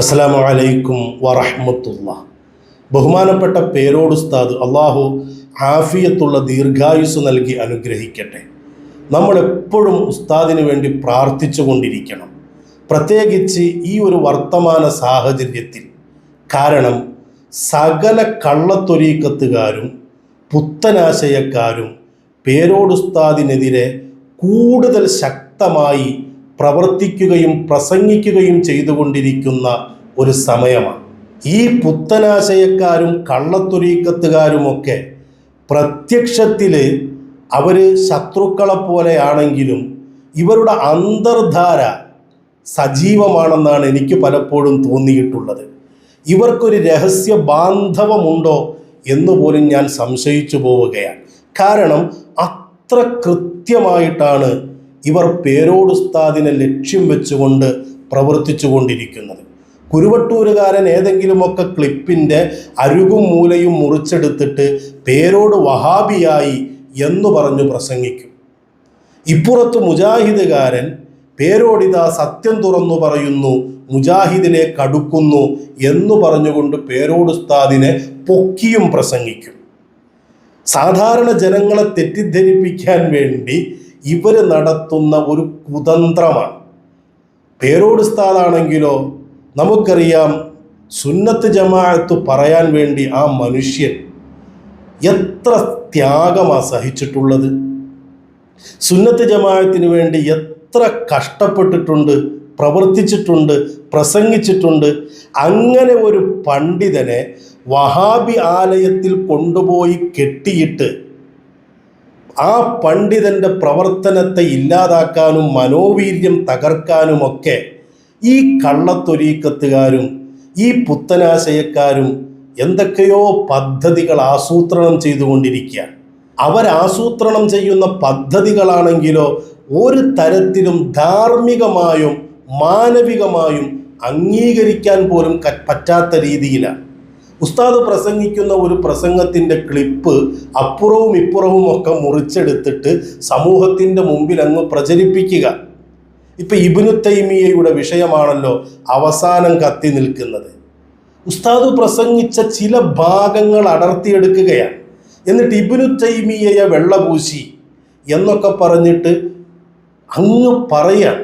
അസ്സലാമു അലൈക്കും വറഹമത്തുള്ള ബഹുമാനപ്പെട്ട പേരോട് ഉസ്താദ് അള്ളാഹു ആഫിയത്തുള്ള ദീർഘായുസ് നൽകി അനുഗ്രഹിക്കട്ടെ. നമ്മളെപ്പോഴും ഉസ്താദിന് വേണ്ടി പ്രാർത്ഥിച്ചു കൊണ്ടിരിക്കണം. പ്രത്യേകിച്ച് ഈ ഒരു വർത്തമാന സാഹചര്യത്തിൽ. കാരണം സകല കള്ളത്തൊരീക്കത്തുകാരും പുത്തനാശയക്കാരും പേരോടുസ്താദിനെതിരെ കൂടുതൽ ശക്തമായി പ്രവർത്തിക്കുകയും പ്രസംഗിക്കുകയും ചെയ്തുകൊണ്ടിരിക്കുന്ന ഒരു സമയമാണ്. ഈ പുത്തനാശയക്കാരും കള്ളത്തൊരീക്കത്തുകാരുമൊക്കെ പ്രത്യക്ഷത്തിൽ അവർ ശത്രുക്കളെപ്പോലെയാണെങ്കിലും ഇവരുടെ അന്തർധാര സജീവമാണെന്നാണ് എനിക്ക് പലപ്പോഴും തോന്നിയിട്ടുള്ളത്. ഇവർക്കൊരു രഹസ്യ ബാന്ധവമുണ്ടോ എന്ന് പോലും ഞാൻ സംശയിച്ചു പോവുകയാണ്. കാരണം അത്ര കൃത്യമായിട്ടാണ് ഇവർ പേരോടുസ്താദിനെ ലക്ഷ്യം വെച്ചുകൊണ്ട് പ്രവർത്തിച്ചു കൊണ്ടിരിക്കുന്നത് കുരുവട്ടൂരുകാരൻ ഏതെങ്കിലുമൊക്കെ ക്ലിപ്പിന്റെ അരുകും മൂലയും മുറിച്ചെടുത്തിട്ട് പേരോട് വഹാബിയായി എന്ന് പറഞ്ഞു പ്രസംഗിക്കും. ഇപ്പുറത്ത് മുജാഹിദുകാരൻ പേരോടിത സത്യം തുറന്നു പറയുന്നു മുജാഹിദിനെ കടുക്കുന്നു എന്ന് പറഞ്ഞുകൊണ്ട് പേരോടുസ്താദിനെ പൊക്കിയും പ്രസംഗിക്കും. സാധാരണ ജനങ്ങളെ തെറ്റിദ്ധരിപ്പിക്കാൻ വേണ്ടി ഇവർ നടത്തുന്ന ഒരു കുതന്ത്രമാണ്. പേരോടുസ്താദാണെങ്കിലോ നമുക്കറിയാം സുന്നത്ത് ജമാഅത്ത് പറയാൻ വേണ്ടി ആ മനുഷ്യൻ എത്ര ത്യാഗമാണ് സഹിച്ചിട്ടുള്ളത്. സുന്നത്ത് ജമാഅത്തിന് വേണ്ടി എത്ര കഷ്ടപ്പെട്ടിട്ടുണ്ട് പ്രവർത്തിച്ചിട്ടുണ്ട് പ്രസംഗിച്ചിട്ടുണ്ട്. അങ്ങനെ ഒരു പണ്ഡിതനെ വഹാബി ആലയത്തിൽ കൊണ്ടുപോയി കെട്ടിയിട്ട് ആ പണ്ഡിതന്റെ പ്രവർത്തനത്തെ ഇല്ലാതാക്കാനും മനോവീര്യം തകർക്കാനുമൊക്കെ ഈ കള്ളത്തൊരീക്കത്തുകാരും ഈ പുത്തനാശയക്കാരും എന്തൊക്കെയോ പദ്ധതികൾ ആസൂത്രണം ചെയ്തുകൊണ്ടിരിക്കുകയാണ്. അവരാസൂത്രണം ചെയ്യുന്ന പദ്ധതികളാണെങ്കിലോ ഒരു തരത്തിലും ധാർമ്മികമായും മാനവികമായും അംഗീകരിക്കാൻ പോലും പറ്റാത്ത രീതിയിലാണ്. ഉസ്താദ് പ്രസംഗിക്കുന്ന ഒരു പ്രസംഗത്തിന്റെ ക്ലിപ്പ് അപ്പുറവും ഇപ്പുറവും ഒക്കെ മുറിച്ചെടുത്തിട്ട് സമൂഹത്തിന്റെ മുമ്പിൽ അങ്ങ് പ്രചരിപ്പിക്കുക. ഇപ്പം ഇബിനു തൈമിയയുടെ വിഷയമാണല്ലോ അവസാനം കത്തി നിൽക്കുന്നത്. ഉസ്താദ് പ്രസംഗിച്ച ചില ഭാഗങ്ങൾ അടർത്തിയെടുക്കുകയാണ്. എന്നിട്ട് ഇബിനു തൈമിയയെ വെള്ളപൂശി എന്നൊക്കെ പറഞ്ഞിട്ട് അങ്ങ് പറയാൻ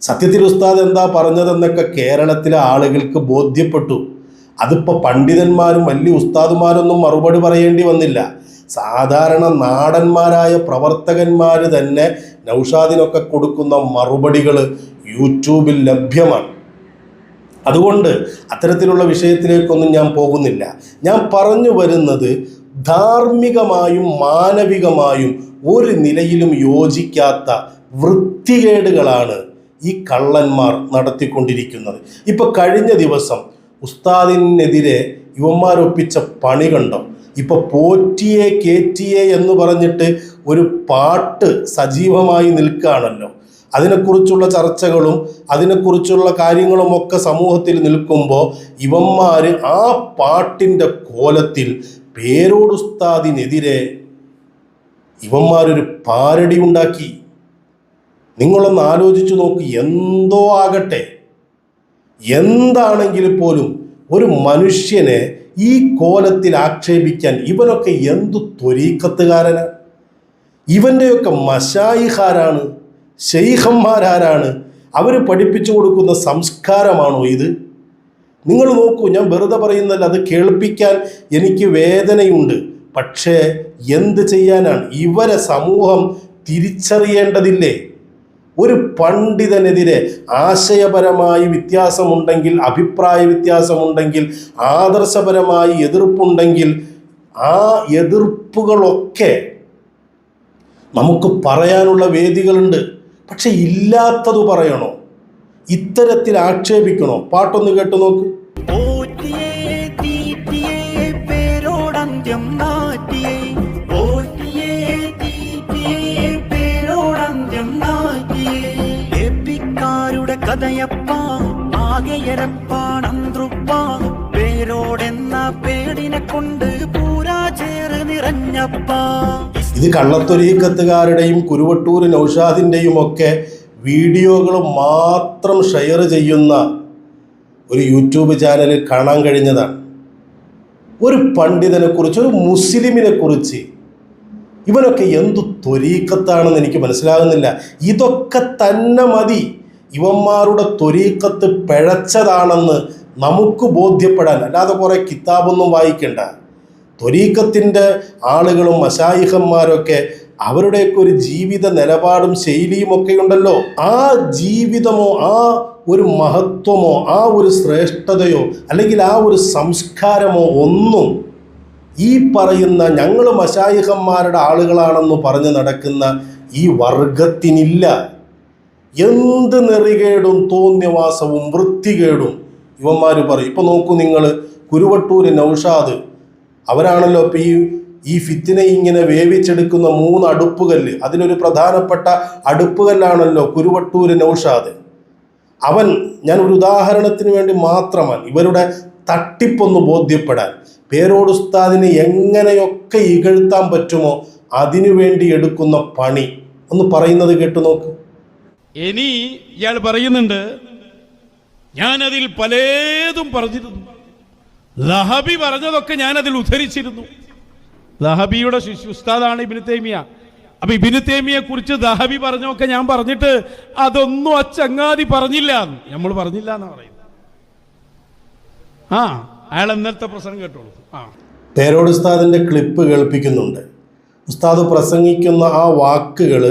സത്യത്തിൽ ഉസ്താദ് എന്താ പറഞ്ഞതെന്നൊക്കെ കേരളത്തിലെ ആളുകൾക്ക് ബോധ്യപ്പെട്ടു. അതിപ്പോൾ പണ്ഡിതന്മാരും വലിയ ഉസ്താദുമാരൊന്നും മറുപടി പറയേണ്ടി വന്നില്ല. സാധാരണ നാടന്മാരായ പ്രവർത്തകന്മാർ തന്നെ നൗഷാദിനൊക്കെ കൊടുക്കുന്ന മറുപടികൾ യൂട്യൂബിൽ ലഭ്യമാണ്. അതുകൊണ്ട് അത്തരത്തിലുള്ള വിഷയത്തിലേക്കൊന്നും ഞാൻ പോകുന്നില്ല. ഞാൻ പറഞ്ഞു വരുന്നത് ധാർമ്മികമായും മാനവികമായും ഒരു നിലയിലും യോജിക്കാത്ത വൃത്തികേടുകളാണ് ഈ കള്ളന്മാർ നടത്തിക്കൊണ്ടിരിക്കുന്നത്. ഇപ്പോൾ കഴിഞ്ഞ ദിവസം ഉസ്താദിനെതിരെ യുവന്മാരൊപ്പിച്ച പണി കണ്ടോ? ഇപ്പോൾ പോറ്റിയെ കേറ്റിയെ എന്ന് പറഞ്ഞിട്ട് ഒരു പാട്ട് സജീവമായി നിൽക്കുകയാണല്ലോ. അതിനെക്കുറിച്ചുള്ള ചർച്ചകളും അതിനെക്കുറിച്ചുള്ള കാര്യങ്ങളും ഒക്കെ സമൂഹത്തിൽ നിൽക്കുമ്പോൾ ഇവന്മാർ ആ പാട്ടിന്റെ കോലത്തിൽ പേരോടുസ്താദിനെതിരെ ഇവന്മാരൊരു പാരടി ഉണ്ടാക്കി. നിങ്ങളൊന്ന് ആലോചിച്ചു നോക്ക് എന്തോ ആകട്ടെ. എന്താണെങ്കിൽ പോലും ഒരു മനുഷ്യനെ ഈ കോലത്തിൽ ആക്ഷേപിക്കാൻ ഇവനൊക്കെ എന്തു ത്വരീക്കത്തുകാരനാണ് ഇവന്റെയൊക്കെ മഷായിഹാരാണ് ഷെയ്ഖന്മാരാരാണ് അവർ പഠിപ്പിച്ചു കൊടുക്കുന്ന സംസ്കാരമാണോ ഇത്? നിങ്ങൾ നോക്കൂ ഞാൻ വെറുതെ പറയുന്നല്ല അത് കേൾപ്പിക്കാൻ എനിക്ക് വേദനയുണ്ട്. പക്ഷേ എന്ത് ചെയ്യാനാണ്? ഇവരെ സമൂഹം തിരിച്ചറിയേണ്ടതില്ലേ? ഒരു പണ്ഡിതനെതിരെ ആശയപരമായി വ്യത്യാസമുണ്ടെങ്കിൽ അഭിപ്രായ വ്യത്യാസമുണ്ടെങ്കിൽ ആദർശപരമായി എതിർപ്പുണ്ടെങ്കിൽ ആ എതിർപ്പുകളൊക്കെ നമുക്ക് പറയാനുള്ള വേദികളുണ്ട്. പക്ഷെ ഇല്ലാത്തത് പറയണോ? ഇത്തരത്തിൽ ആക്ഷേപിക്കണോ? പാട്ടൊന്ന് കേട്ടു നോക്ക്. കഥയപ്പ ആകെയരപ്പാണന്ത്രുപ്പ പേരോടെന്ന പേടിനെ കൊണ്ട് പൂരാ ചേറ് നിറഞ്ഞപ്പ. ഇത് കള്ളത്തൊരീക്കത്തുകാരുടെയും കുരുവട്ടൂർ നൗഷാദിന്റെയും ഒക്കെ വീഡിയോകൾ മാത്രം ഷെയർ ചെയ്യുന്ന ഒരു യൂട്യൂബ് ചാനൽ കാണാൻ കഴിഞ്ഞതാണ്. ഒരു പണ്ഡിതനെ കുറിച്ച് ഒരു മുസ്ലിമിനെ കുറിച്ച് ഇവനൊക്കെ എന്തു ത്വരീക്കത്താണെന്ന് എനിക്ക് മനസ്സിലാകുന്നില്ല. ഇതൊക്കെ തന്നെ മതി. ഇവന്മാരുടെ ത്വരീക്കത്ത് പിഴച്ചതാണെന്ന് നമുക്ക് ബോധ്യപ്പെടാൻ അല്ലാതെ കുറേ കിതാബൊന്നും വായിക്കണ്ട. ത്വരീക്കത്തിന്റെ ആളുകളും മശായിഹന്മാരൊക്കെ അവരുടെയൊക്കെ ഒരു ജീവിത നിലപാടും ശൈലിയും ഒക്കെ ഉണ്ടല്ലോ. ആ ജീവിതമോ ആ ഒരു മഹത്വമോ ആ ഒരു ശ്രേഷ്ഠതയോ അല്ലെങ്കിൽ ആ ഒരു സംസ്കാരമോ ഒന്നും ഈ പറയുന്ന ഞങ്ങൾ മശായിഹന്മാരുടെ ആളുകളാണെന്ന് പറഞ്ഞ് നടക്കുന്ന ഈ വർഗത്തിനില്ല. എന്ത് നെറികേടും തോന്നിയവാസവും വൃത്തികേടും ഇവന്മാർ പറയും. ഇപ്പം നോക്കൂ നിങ്ങൾ കുരുവട്ടൂർ നൗഷാദ്. അവരാണല്ലോ ഇപ്പം ഈ ഈ ഫിത്തിനെ ഇങ്ങനെ വേവിച്ചെടുക്കുന്ന മൂന്ന് അടുപ്പുകല്ല്. അതിലൊരു പ്രധാനപ്പെട്ട അടുപ്പുകല്ലാണല്ലോ കുരുവട്ടൂർ നൗഷാദ്. അവൻ ഞാൻ ഒരു ഉദാഹരണത്തിന് വേണ്ടി മാത്രമാണ് ഇവരുടെ തട്ടിപ്പൊന്ന് ബോധ്യപ്പെടാൻ. പേരോട് ഉസ്താദിനെ എങ്ങനെയൊക്കെ ഇകഴ്ത്താൻ പറ്റുമോ അതിനു വേണ്ടി എടുക്കുന്ന പണി. ഒന്ന് പറയുന്നത് കേട്ടു നോക്ക്. ഇനി ഇയാൾ പറയുന്നുണ്ട് ഞാനതിൽ പലതും പറഞ്ഞിരുന്നു. ലഹബി പറഞ്ഞതൊക്കെ ഞാനതിൽ ഉദ്ധരിച്ചിരുന്നു. ലഹബിയുടെ ശിശു ഉസ്താദാണ് ഇബിന് തേമിയ. അപ്പൊ ഇബിന് തേമിയെ കുറിച്ച് ദഹബി പറഞ്ഞതൊക്കെ ഞാൻ പറഞ്ഞിട്ട് അതൊന്നും ആ ചങ്ങാതി പറഞ്ഞില്ല നമ്മൾ പറഞ്ഞില്ല എന്ന് പറയുന്നു ആ അയാൾ ഇന്നത്തെ പ്രസംഗം കേട്ടോളൂ. ആ. തേരോട് ഉസ്താദിന്റെ ക്ലിപ്പ് കേൾപ്പിക്കുന്നുണ്ട്. ഉസ്താദ് പ്രസംഗിക്കുന്ന ആ വാക്കുകൾ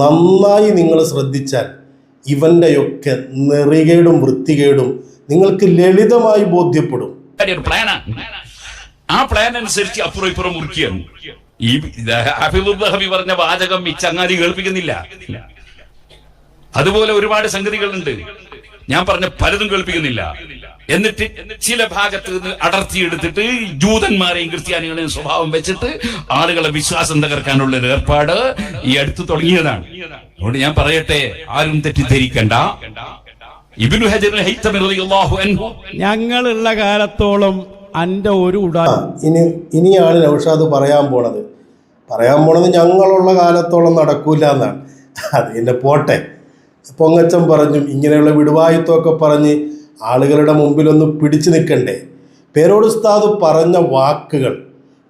നന്നായി നിങ്ങൾ ശ്രദ്ധിച്ചാൽ ഇവന്റെയൊക്കെ നെറികേടും വൃത്തികേടും നിങ്ങൾക്ക് ലളിതമായി ബോധ്യപ്പെടും. ആ പ്ലാൻ അനുസരിച്ച് അപ്പുറം ഇപ്പുറം മുറിക്കുകയാണ് ഈ ഹഫീദുദ്ദഹബി പറഞ്ഞ വാചകം ഈ ചങ്ങാതി കേൾപ്പിക്കുന്നില്ല. അതുപോലെ ഒരുപാട് സംഗതികളുണ്ട്. ഞാൻ പറഞ്ഞ പലതും കേൾപ്പിക്കുന്നില്ല. എന്നിട്ട് ചില ഭാഗത്ത് നിന്ന് അടർത്തിയെടുത്തിട്ട് ജൂതന്മാരെയും ക്രിസ്ത്യാനികളെയും സ്വഭാവം വെച്ചിട്ട് ആളുകളെ വിശ്വാസം തകർക്കാനുള്ള ഒരു ഏർപ്പാട് ഈ അടുത്ത് തുടങ്ങിയതാണ്. അതുകൊണ്ട് ഞാൻ പറയട്ടെ ആരും തെറ്റിദ്ധരിക്കണ്ട. ഇബ്നു ഹജർ ഹൈത്തമി റളിയല്ലാഹു അൻഹു. ഞങ്ങളുള്ള കാലത്തോളം അന്റെ ഒരു ഉടാ ഇനി ഇനിയാണ് നൗഷാദ് പറയാൻ പോണത്. പറയാൻ പോണത് ഞങ്ങളുള്ള കാലത്തോളം നടക്കൂല എന്നാണ്. അത് എന്നെ പോട്ടെ. പൊങ്ങച്ചം പറഞ്ഞു ഇങ്ങനെയുള്ള വിടുവായുത്വമൊക്കെ പറഞ്ഞ് ആളുകളുടെ മുമ്പിലൊന്ന് പിടിച്ചു നിൽക്കണ്ടേ? പേരോടുസ്താദ് പറഞ്ഞ വാക്കുകൾ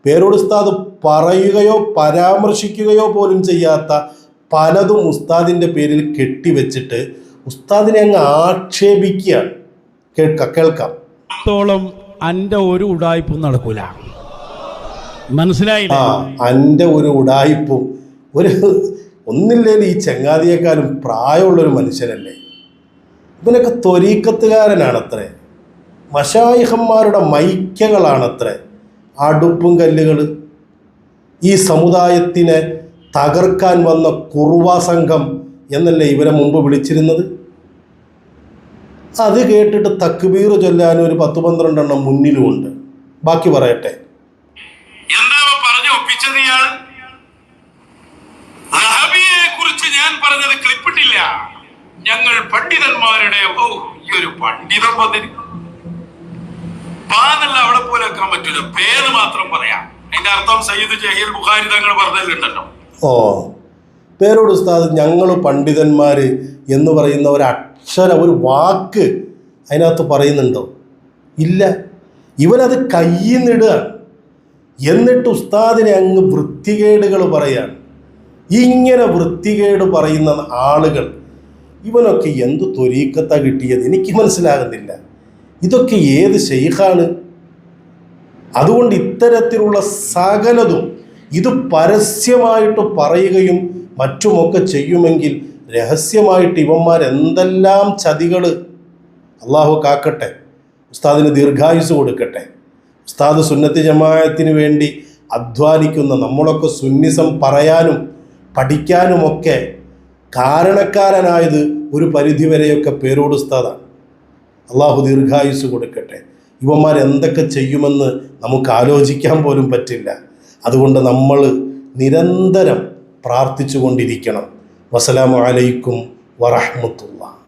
പേരോടുസ്താദ് പറയുകയോ പരാമർശിക്കുകയോ പോലും ചെയ്യാത്ത പലതും ഉസ്താദിന്റെ പേരിൽ കെട്ടിവെച്ചിട്ട് ഉസ്താദിനെ അങ്ങ് ആക്ഷേപിക്കുകയാണ്. കേൾക്കാം കേൾക്കാം. ത്തോളം അന്റെ ഒരു ഉടായ്പും നടക്കൂല. മനസ്സിലായില്ല? ആ എന്റെ ഒരു ഉടായിപ്പും ഒരു ഒന്നില്ലേലും ഈ ചങ്ങാതിയേക്കാളും പ്രായമുള്ളൊരു മനുഷ്യനല്ലേ? ഇവനൊക്കെ ത്വരീക്കത്തുകാരനാണത്രേ. മഷായിഹന്മാരുടെ മൈക്കകളാണത്രേ അടുപ്പും കല്ലുകൾ ഈ സമുദായത്തിനെ തകർക്കാൻ വന്ന കുറുവാ സംഘം എന്നല്ലേ ഇവരെ മുമ്പ് വിളിച്ചിരുന്നത്? അത് കേട്ടിട്ട് തക്ബീർ ചൊല്ലാൻ ഒരു പത്ത് പന്ത്രണ്ടെണ്ണം മുന്നിലുമുണ്ട്. ബാക്കി പറയട്ടെ. കുറിച്ച് ഞാൻ പറഞ്ഞത് ക്ലിപ്പിട്ടില്ല. ഞങ്ങൾ പണ്ഡിതന്മാരുടെ ഓ ഈ ഒരു പണ്ഡിതം വന്നിരിക്കും പാന്നല്ല അവിടെ പോലെ വെക്കാൻ പറ്റൂല. പേര് മാത്രം പറയാം. അതിന്റെ അർത്ഥം സയ്യിദ് ജഹീൽ ബുഖാരി തങ്ങൾ പറഞ്ഞല്ലോ ഓ പേരോട് ഉസ്താദ് ഞങ്ങൾ പണ്ഡിതന്മാർ എന്ന് പറയുന്ന ഒരു അക്ഷരം ഒരു വാക്ക് അതിനകത്ത് പറയുന്നുണ്ടോ? ഇല്ല. ഇവനത് കയ്യിൽ നിടുകയാണ് എന്നിട്ട് ഉസ്താദിനെ അങ്ങ് വൃത്തികേടുകൾ പറയാണ്. ഇങ്ങനെ വൃത്തികേട് പറയുന്ന ആളുകൾ ഇവനൊക്കെ എന്ത് തൊരീക്കത്ത കിട്ടിയത്? എനിക്ക് മനസ്സിലാകുന്നില്ല. ഇതൊക്കെ ഏത് ഷെയ്ഖാണ് അതുകൊണ്ട് ഇത്തരത്തിലുള്ള സകലതും ഇത് പരസ്യമായിട്ട് പറയുകയും മറ്റുമൊക്കെ ചെയ്യുമെങ്കിൽ രഹസ്യമായിട്ട് ഇവന്മാർ എന്തെല്ലാം ചതികൾ അള്ളാഹു കാക്കട്ടെ ഉസ്താദിന് ദീർഘായുസ് കൊടുക്കട്ടെ. ഉസ്താദ് സുന്നത്തി ജമായത്തിന് വേണ്ടി അധ്വാനിക്കുന്ന നമ്മളൊക്കെ സുന്നിസം പറയാനും പഠിക്കാനുമൊക്കെ കാരണക്കാരനായത് ഒരു പരിധിവരെയൊക്കെ പേരോട് ഉസ്താദാണ്. അള്ളാഹു ദീർഘായുസ് കൊടുക്കട്ടെ. ഇവന്മാർ എന്തൊക്കെ ചെയ്യുമെന്ന് നമുക്ക് ആലോചിക്കാൻ പോലും പറ്റില്ല. അതുകൊണ്ട് നമ്മൾ നിരന്തരം പ്രാർത്ഥിച്ചു കൊണ്ടിരിക്കണം വസ്സലാമലൈക്കും വറഹമത്തുള്ള